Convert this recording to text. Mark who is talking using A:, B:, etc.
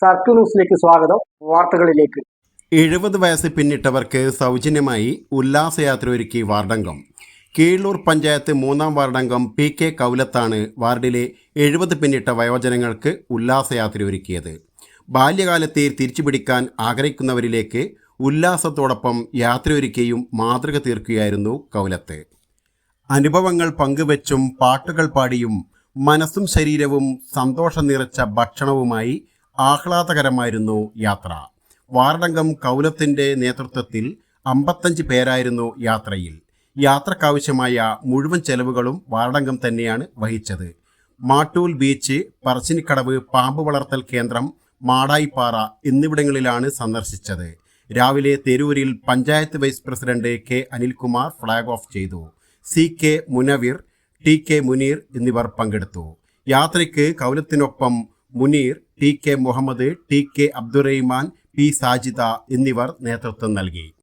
A: Circle ന്യൂസിലേക്ക് സ്വാഗതം. വാർത്തകളിലേക്ക്.
B: എഴുപത് വയസ്സ് പിന്നിട്ടവർക്ക് സൗജന്യമായി ഉല്ലാസയാത്ര ഒരുക്കി വാർഡംഗം. കീഴൂർ പഞ്ചായത്ത് മൂന്നാം വാർഡംഗം പി കെ കൗലത്താണ് വാർഡിലെ എഴുപത് പിന്നിട്ട വയോജനങ്ങൾക്ക് ഉല്ലാസയാത്ര ഒരുക്കിയത്. ബാല്യകാലത്തെ തിരിച്ചുപിടിക്കാൻ ആഗ്രഹിക്കുന്നവരിലേക്ക് ഉല്ലാസത്തോടൊപ്പം യാത്രയൊരുക്കിയും മാതൃക തീർക്കുകയായിരുന്നു കൗലത്ത്. അനുഭവങ്ങൾ പങ്കുവച്ചും പാട്ടുകൾ പാടിയും മനസ്സും ശരീരവും സന്തോഷം നിറച്ച ഭക്ഷണവുമായി ആഹ്ലാദകരമായിരുന്നു യാത്ര. വാർഡംഗം കൗലത്തിന്റെ നേതൃത്വത്തിൽ അമ്പത്തഞ്ച് പേരായിരുന്നു യാത്രയിൽ. യാത്രക്കാവശ്യമായ മുഴുവൻ ചെലവുകളും വാർഡംഗം തന്നെയാണ് വഹിച്ചത്. മാട്ടൂൽ ബീച്ച് പറശ്ശിനിക്കടവ് പാമ്പ് വളർത്തൽ കേന്ദ്രം മാടായിപ്പാറ എന്നിവിടങ്ങളിലാണ് സന്ദർശിച്ചത്. രാവിലെ തെരൂരിൽ panchayat vice president K Anilkumar flag off ചെയ്തു. C K Munavir T K Muneer എന്നിവർ പങ്കെടുത്തു. യാത്രയ്ക്ക് കൗലത്തിനൊപ്പം Muneer T K Muhammad T K Abdurahiman P Sajida എന്നിവർ നേതൃത്വം നൽകി.